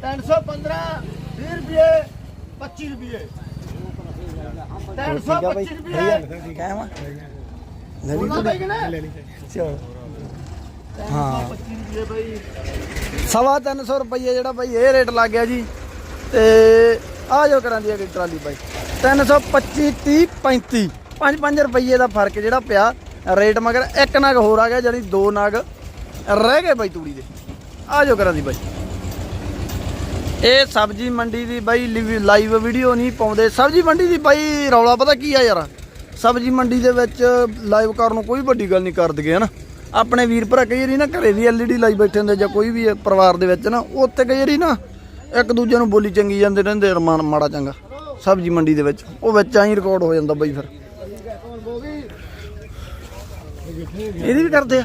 315 20 ਰੁਪਏ 25 ਰੁਪਏ। 325 ਰੁਪਏ। ਕਹਿਵਾ ਬੋਲਣਾ ਬਾਈ ਕਿ ਨਾ ਚਲ। ਹਾਂ। 25 ਰੁਪਏ ਬਾਈ। ਸਵਾ 300 ਰੁਪਏ ਜਿਹੜਾ ਬਾਈ ਇਹ ਰੇਟ ਲੱਗ ਗਿਆ ਜੀ। ਤੇ ਆ ਜਾਓ ਕਰਾਂ ਦੀ ਅਗਲੀ ਟਰਾਲੀ ਬਾਈ। 325 30 35 5-5 ਰੁਪਏ ਦਾ ਫ਼ਰਕ ਜਿਹੜਾ ਪਿਆ। ਰੇਟ ਮਗਰ ਇੱਕ ਨਗ ਹੋਰ ਆ ਗਿਆ ਜਾਨੀ ਦੋ ਨਗ। ਰਹਿ ਗਏ ਬਾਈ ਤੂੜੀ ਦੇ। ਆ ਜਾਓ ਕਰਾਂ ਦੀ ਬਾਈ। ਇਹ ਸਬਜ਼ੀ ਮੰਡੀ ਦੀ ਬਾਈ ਲਾਈਵ ਵੀਡੀਓ ਨਹੀਂ ਪਾਉਂਦੇ। ਸਬਜ਼ੀ ਮੰਡੀ ਦੀ ਬਾਈ ਰੌਲਾ ਪਤਾ ਕੀ ਆ ਯਾਰ? ਸਬਜ਼ੀ ਮੰਡੀ ਦੇ ਵਿੱਚ ਲਾਈਵ ਕਰਨ ਨੂੰ ਕੋਈ ਵੱਡੀ ਗੱਲ ਨਹੀਂ ਕਰ ਦਗੇ, ਹਨਾ? ਆਪਣੇ ਵੀਰ ਭਰਾ ਕਈ ਵਾਰੀ ਨਾ ਘਰੇ ਵੀ ਐਲਈਡੀ ਲਾਈ ਬੈਠੇ ਹੁੰਦੇ ਜਾਂ ਕੋਈ ਵੀ ਪਰਿਵਾਰ ਦੇ ਵਿੱਚ ਨਾ, ਉੱਥੇ ਕਈ ਵਾਰੀ ਨਾ ਇੱਕ ਦੂਜੇ ਨੂੰ ਬੋਲੀ ਚੰਗੀ ਜਾਂਦੇ ਰਹਿੰਦੇ ਰਮਾਨ ਮਾੜਾ ਚੰਗਾ। ਸਬਜ਼ੀ ਮੰਡੀ ਦੇ ਵਿੱਚ। ਉਹ ਵਿੱਚ ਆਈ ਰਿਕਾਰਡ ਹੋ ਜਾਂਦਾ ਬਾਈ ਫਿਰ। ਇਹਦੀ ਵੀ ਕਰਦੇ ਆ।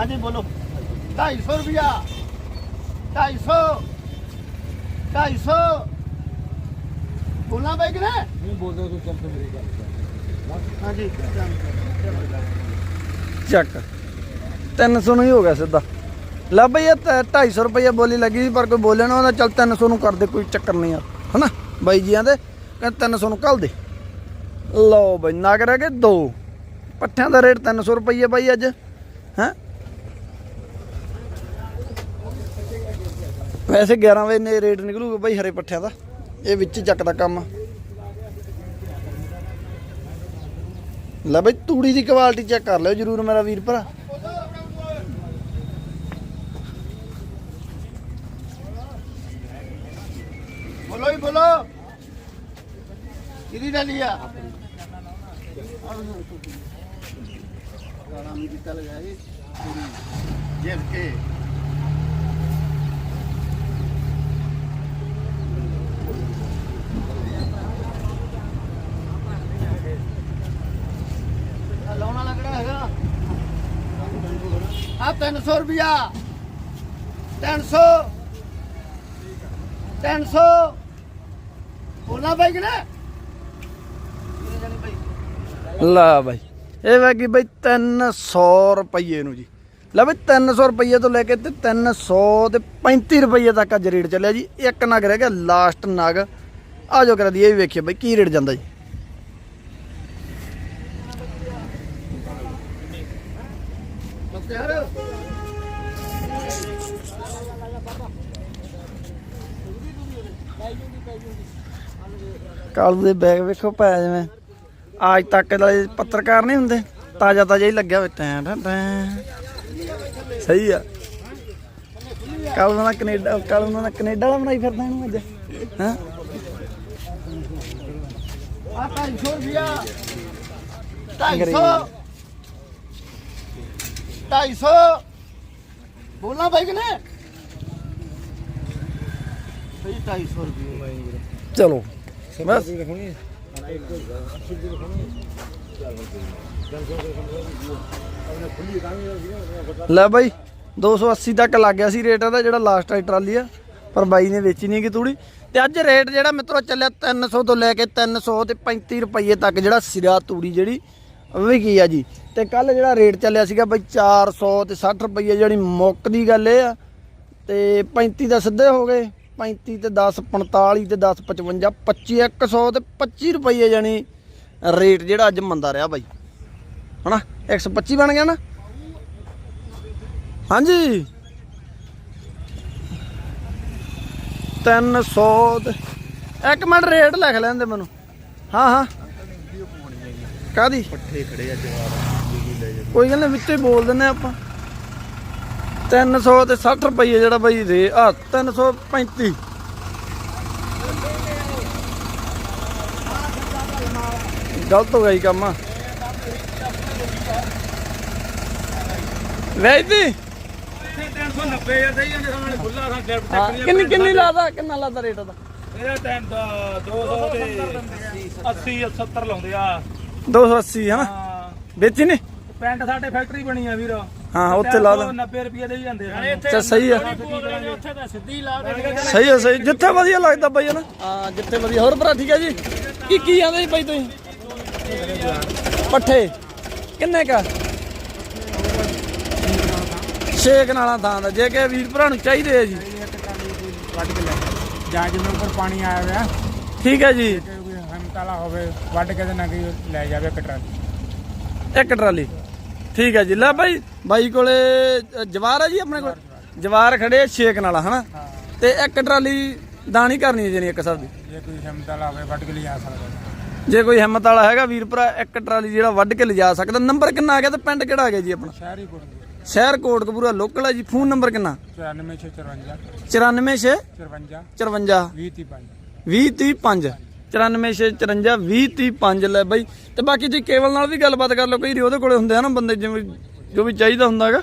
ਹਾਂਜੀ ਬੋਲੋ। 250 ਰੁਪਿਆ 250 250 ਬੋਲਣਾ ਬਾਈ ਕਿ ਨਾ ਨਹੀਂ ਬੋਲਦਾ ਤੂੰ ਚੱਲ ਤੇ ਮੇਰੀ ਗੱਲ ਹਾਂਜੀ। ਚੱਕ। 300 ਨੂੰ ਹੀ ਹੋ ਗਿਆ ਸਿੱਧਾ। ਲੈ ਬਈ ਇਹ ਤਾਂ 250 ਰੁਪਏ ਬੋਲੀ ਲੱਗੀ ਸੀ ਪਰ ਕੋਈ ਬੋਲੇ ਨਾ ਉਹਦਾ ਚੱਲ 300 ਨੂੰ ਕਰ ਦੇ ਕੋਈ ਚੱਕਰ ਨਹੀਂ ਯਾਰ। ਹਨਾ? ਬਾਈ ਜੀਆਂ ਦੇ ਕਹਿੰਦੇ 300 ਨੂੰ ਕੱਲ ਦੇ। ਲਓ ਬਈ ਨਗ ਰਹਿ ਗਏ ਦੋ। ਪੱਠਿਆਂ ਦਾ ਰੇਟ 300 ਰੁਪਏ ਬਾਈ ਅੱਜ। ਹੈ? ਵੈਸੇ 11 ਵਜੇ ਨੇ ਰੇਟ ਨਿਕਲੂਗਾ ਬਾਈ ਹਰੇ ਪੱਠਿਆਂ ਦਾ। ਇਹ ਵਿੱਚ ਚੱਕਦਾ ਕੰਮ। ਲੈ ਬਈ ਤੂੜੀ ਦੀ ਕੁਆਲਿਟੀ ਚੈੱਕ ਕਰ ਲਿਓ ਜਰੂਰ ਮੇਰਾ ਵੀਰ ਭਰਾ। ਬੋਲੋ ਹੀ ਬੋਲੋ। ਕਿਹਦੀ ਡਾਲੀ ਆ? ਗਾਣਾ ਵੀ ਚੱਲ ਗਿਆ ਜੀ। ਪੂਰੀ ਕੇ ਆਹ ਲਾਉਣ ਵਾਲਾ ਕਿਹੜਾ ਹੈਗਾ ਆ 300 ਰੁਪਿਆ 300 300 ਬੋਲਣਾ ਬਾਈ ਕਿ ਨਾ ਲਾ ਬਾਈ। ਇਹ ਵੈਗੀ ਬਈ 300 ਰੁਪਏ ਨੂੰ ਜੀ। ਲੈ ਬਈ 300 ਰੁਪਏ ਤੋਂ ਲੈ ਕੇ ਤੇ 300 ਤੇ 35 ਰੁਪਏ ਤੱਕ ਅੱਜ ਰੇਟ ਚੱਲਿਆ ਜੀ। ਇੱਕ ਨਗ ਰਹਿ ਗਿਆ ਲਾਸਟ ਨਗ। ਆ ਜਾਓ ਕਰਾ ਦੀ ਇਹ ਵੀ ਵੇਖੀਏ ਬਈ ਕੀ ਰੇਟ ਜਾਂਦਾ ਜੀ। ਕਾਲੂ ਦੇ ਬੈਗ ਵੇਖੋ ਪੈ ਜਿਵੇਂ। ਅੱਜ ਤੱਕ ਵਾਲੇ ਪੱਤਰਕਾਰ ਨਹੀਂ ਹੁੰਦੇ। ਤਾਜ਼ਾ ਤਾਜ਼ਾ ਹੀ ਲੱਗਿਆ ਹੋਇਆ। ਟੈਂ ਟੈਂ ਸਹੀ ਆ। ਕਾਲੂ ਨਾਲ ਕੈਨੇਡਾ ਕਾਲੂ ਨਾਲ ਕੈਨੇਡਾ ਵਾਲਾ ਬਣਾਈ ਫਿਰਦਾ ਇਹਨੂੰ ਅੱਜ। ਹਾਂ? ਆ 250 ਰੁਪਿਆ 250 250 ਬੋਲਣਾ ਬਾਈ ਕਿ 250 ਰੁਪਏ। ਚਲੋ ਬਸ। ਲੈ ਬਾਈ 280 ਤੱਕ ਲੱਗ ਗਿਆ ਸੀ ਰੇਟ ਇਹਦਾ ਜਿਹੜਾ ਲਾਸਟ ਆਈ ਟਰਾਲੀ ਆ। ਪਰ ਬਾਈ ਨੇ ਵੇਚੀ ਨਹੀਂ ਕਿ ਤੂੜੀ। ਤੇ ਅੱਜ ਰੇਟ ਜਿਹੜਾ ਮਿੱਤਰੋ ਚੱਲਿਆ 300 ਤੋਂ ਲੈ ਕੇ 300 ਤੇ 35 ਰੁਪਏ ਤੱਕ ਜਿਹੜਾ ਸਿਰਾ ਤੂੜੀ ਜਿਹੜੀ ਵਿਕੀ ਆ ਜੀ। ਤੇ ਕੱਲ ਜਿਹੜਾ ਰੇਟ ਚੱਲਿਆ ਸੀਗਾ ਬਈ 400 ਤੇ 60 ਰੁਪਏ ਜਿਹੜੀ ਮੁੱਕ ਦੀ ਗੱਲ ਇਹ ਆ। ਤੇ 35 ਦਾ ਸਿੱਧੇ ਹੋ ਗਏ। 35 ਤੇ 10 45 ਤੇ 10 55 25 100 ਤੇ 25 ਰੁਪਏ ਜਾਨੀ ਰੇਟ ਜਿਹੜਾ ਅੱਜ ਮੰਦਾ ਰਿਹਾ ਬਾਈ। ਹਨਾ? 125 ਬਣ ਗਿਆ ਨਾ? ਹਾਂਜੀ। 300 ਤੇ ਇੱਕ ਮਿੰਟ ਰੇਟ ਲਿਖ ਲੈਂਦੇ ਮੈਨੂੰ। ਹਾਂ ਹਾਂ। ਕਾਦੀ ਪੱਠੇ ਖੜੇ ਆ ਜਵਾਬ। ਕੋਈ ਗੱਲ ਨਹੀਂ ਵਿੱਚੇ ਬੋਲ ਦਿੰਨੇ ਆਪਾਂ। 300 ਤੇ 60 ਰੁਪਏ ਜਿਹੜਾ ਬਾਈ ਰੇ ਆ 335 ਗਲਤ ਹੋ ਗਿਆ ਜੀ ਕੰਮ। ਵੈਦੀ 390 ਆ ਸਹੀ ਜਾਂਦੇ ਸਾਹਮਣੇ ਖੁੱਲਾ ਸਾਂ ਗਿਫਟ ਹਾਂ ਕਿੰਨੀ ਕਿੰਨੀ ਲਾਦਾ ਕਿੰਨਾ ਲਾਦਾ ਰੇਟ ਦਾ ਇਹਦਾ ਟਾਈਮ ਦਾ 200 ਤੇ 80 70 ਲਾਉਂਦੇ ਆ। 280 ਹਨਾ ਹਾਂ। ਵੇਚੀ ਨੇ? ਪੈਂਟ ਸਾਡੇ ਫੈਕਟਰੀ ਬਣੀ ਆ ਵੀਰ। ਹਾਂ ਉੱਥੇ ਲਾ ਲਾ। 90 ਰੁਪਏ ਦੇ ਹੀ ਜਾਂਦੇ ਆ। ਸਹੀ ਆ। ਉੱਥੇ ਤਾਂ ਸਿੱਧੀ ਲਾ ਦੇ ਸਹੀ ਹੈ ਸਹੀ। ਜਿੱਥੇ ਵਧੀਆ ਲੱਗਦਾ ਬਾਈ ਹਨਾ। ਹਾਂ ਜਿੱਥੇ ਵਧੀਆ। ਹੋਰ ਭਰਾ ਠੀਕ ਹੈ ਜੀ? ਕੀ ਕੀ ਆਂਦੇ ਜੀ ਬਾਈ ਤੁਸੀਂ? ਪੱਠੇ। ਕਿੰਨੇ ਕਾ ਛੇਕ ਨਾਲਾਂ ਥਾਂ ਦਾ। ਜੇ ਕਿ ਵੀਰ ਭਰਾ ਨੂੰ ਚਾਹੀਦੇ ਆ ਜੀ। ਵੱਢ ਕੇ ਲੈ ਜਾਂ ਜਿਵੇਂ ਉੱਪਰ ਪਾਣੀ ਆਇਆ ਹੋਇਆ। ਠੀਕ ਹੈ ਜੀ। ਹਮਤਾਲਾ ਹੋਵੇ ਵੱਢ ਕੇ ਤੇ ਨਾ ਕਿ ਲੈ ਜਾਵੇ ਕਟਰਾ ਇੱਕ ਟਰਾਲੀ। ਠੀਕ ਹੈ ਜੀ। ਲੈ ਬਾਈ। ਬਾਈ ਕੋਲੇ ਜਵਾਰ ਹੈ ਜੀ ਆਪਣੇ ਕੋਲ? ਜਵਾਰ ਖੜੇ ਆ ਛੇਕ ਨਾਲਾ ਹਨਾ? ਤੇ ਇੱਕ ਟਰਾਲੀ ਦਾਣੀ ਕਰਨੀ ਹੈ ਜਣੀ ਇੱਕ ਸਭ ਦੀ। ਜੇ ਕੋਈ ਹਮਤਾਲਾ ਹੋਵੇ ਵੱਢ ਕੇ ਲਿਜਾ ਸਕਦਾ। ਜੇ ਕੋਈ ਹਿੰਮਤ ਵਾਲਾ ਹੈਗਾ ਵੀਰ ਭਰਾ ਇੱਕ ਟਰਾਲੀ ਜਿਹੜਾ ਵੱਢ ਕੇ ਲਿਜਾ ਸਕਦਾ। ਨੰਬਰ ਕਿੰਨਾ ਆ ਗਿਆ ਤੇ ਪਿੰਡ ਕਿਹੜਾ ਆ ਗਿਆ ਜੀ ਆਪਣਾ? ਸ਼ਹਿਰੀ ਕੋਲ ਸ਼ਹਿਰ ਕੋਟਕਪੂਰਾ ਲੋਕਲ ਹੈ ਜੀ। ਫੋਨ ਨੰਬਰ ਕਿੰਨਾ? 9454 946 54 54 20 2035 94654 2035 ਲੈ ਬਾਈ। ਤੇ ਬਾਕੀ ਜੀ ਕੇਵਲ ਨਾਲ ਵੀ ਗੱਲਬਾਤ ਕਰ ਲਓ ਕਈ ਵਾਰੀ ਉਹਦੇ ਕੋਲੇ ਹੁੰਦੇ ਆ ਨਾ ਬੰਦੇ ਜਿਵੇਂ ਜੋ ਵੀ ਚਾਹੀਦਾ ਹੁੰਦਾ ਹੈਗਾ।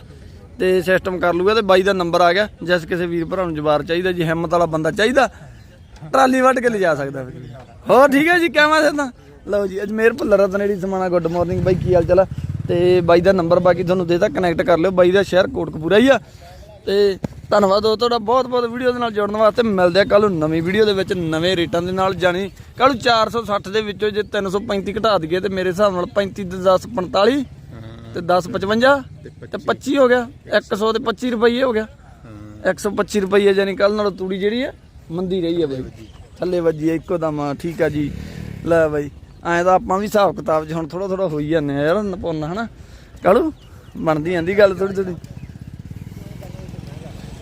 ਤੇ ਸਿਸਟਮ ਕਰ ਲੂਗਾ ਤੇ ਬਾਈ ਦਾ ਨੰਬਰ ਆ ਗਿਆ। ਜਿਸ ਕਿਸੇ ਵੀਰ ਭਰਾ ਨੂੰ ਜਵਾਰ ਚਾਹੀਦਾ, ਜੀ ਹਿੰਮਤ ਵਾਲਾ ਬੰਦਾ ਚਾਹੀਦਾ, ਟਰਾਲੀ ਵੱਢ ਕੇ ਲਿਜਾ ਸਕਦਾ ਫਿਰ। ਹੋਰ ਠੀਕ ਹੈ ਜੀ, ਕਿਵੇਂ ਸਿੱਧਾ ਲਓ ਜੀ ਅਜਮੇਰ ਭੁੱਲਰ ਰਤਨੇੜੀ ਸਮਾਣਾ ਗੁੱਡ ਮਾਰਨਿੰਗ ਬਾਈ, ਕੀ ਹਾਲ ਚਾਲ ਆ? ਤੇ ਬਾਈ ਦਾ ਨੰਬਰ ਬਾਕੀ ਤੁਹਾਨੂੰ ਦੇਤਾ ਕਨੈਕਟ ਕਰ ਲਿਓ। ਬਾਈ ਦਾ ਸ਼ਹਿਰ ਕੋਟਕਪੂਰਾ ਹੀ ਆ। ਤੇ ਧੰਨਵਾਦ ਹੋ ਤੁਹਾਡਾ ਬਹੁਤ ਬਹੁਤ ਵੀਡੀਓ ਦੇ ਨਾਲ ਜੁੜਨ ਵਾਸਤੇ। ਮਿਲਦੇ ਆ ਕੱਲ ਨੂੰ ਨਵੀਂ ਵੀਡੀਓ ਦੇ ਵਿੱਚ ਨਵੇਂ ਰੇਟਾਂ ਦੇ ਨਾਲ ਜਾਣੀ ਕੱਲ ਨੂੰ 460 ਦੇ ਵਿੱਚੋਂ ਜੇ 335 ਘਟਾ ਦਈਏ ਤੇ ਮੇਰੇ ਹਿਸਾਬ ਨਾਲ 35 ਤੇ 10 45 ਤੇ 10 55 ਤੇ 25 ਹੋ ਗਿਆ। 100 ਤੇ 25 ਰੁਪਏ ਹੋ ਗਿਆ। 125 ਰੁਪਏ ਜਾਨੀ ਕੱਲ ਨਾਲੋਂ ਤੂੜੀ ਜਿਹੜੀ ਆ ਮੰਦੀ ਰਹੀ ਆ ਬਾਈ। ਥੱਲੇ ਵੱਜੀ। ਇੱਕੋ ਦਮ ਠੀਕ ਆ ਜੀ। ਲੈ ਬਾਈ ਐਂ ਤਾਂ ਆਪਾਂ ਵੀ ਹਿਸਾਬ ਕਿਤਾਬ 'ਚ ਹੁਣ ਥੋੜਾ ਥੋੜਾ ਹੋਈ ਜਾਂਦੇ ਆ ਯਾਰ ਨਪੁੰਨ ਹਨਾ? ਕਾਲੂ ਬਣਦੀ ਜਾਂਦੀ ਗੱਲ ਥੋੜੀ ਥੋੜੀ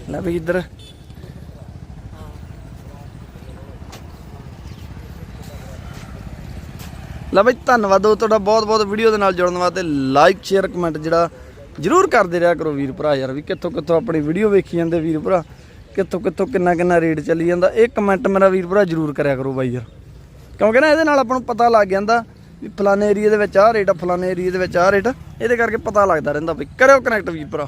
ਲੈ ਬਈ ਇੱਧਰ। ਲੈ ਬਈ, ਧੰਨਵਾਦ ਹੋ ਤੁਹਾਡਾ ਬਹੁਤ ਬਹੁਤ ਵੀਡੀਓ ਦੇ ਨਾਲ ਜੁੜਨ ਵਾਸਤੇ। ਲਾਈਕ ਸ਼ੇਅਰ ਕਮੈਂਟ ਜਿਹੜਾ ਜਰੂਰ ਕਰਦੇ ਰਿਹਾ ਕਰੋ ਵੀਰ ਭਰਾ ਯਾਰ ਵੀ ਕਿੱਥੋਂ ਕਿੱਥੋਂ ਆਪਣੀ ਵੀਡੀਓ ਵੇਖੀ ਜਾਂਦੇ ਵੀਰ ਭਰਾ। ਕਿੱਥੋਂ ਕਿੱਥੋਂ ਕਿੰਨਾ ਕਿੰਨਾ ਰੇਟ ਚੱਲੀ ਜਾਂਦਾ। ਇਹ ਕਮੈਂਟ ਮੇਰਾ ਵੀਰ ਭਰਾ ਜਰੂਰ ਕਰਿਆ ਕਰੋ ਬਾਈ ਯਾਰ। ਕਿਉਂਕਿ ਨਾ ਇਹਦੇ ਨਾਲ ਆਪਾਂ ਨੂੰ ਪਤਾ ਲੱਗ ਜਾਂਦਾ ਵੀ ਫਲਾਣੇ ਏਰੀਆ ਦੇ ਵਿੱਚ ਆਹ ਰੇਟ ਆ, ਫਲਾਣੇ ਏਰੀਆ ਦੇ ਵਿੱਚ ਆਹ ਰੇਟ ਇਹਦੇ ਕਰਕੇ ਪਤਾ ਲੱਗਦਾ ਰਹਿੰਦਾ ਵੀ ਕਰਿਓ ਕਨੈਕਟ ਵੀਰ ਭਰਾ।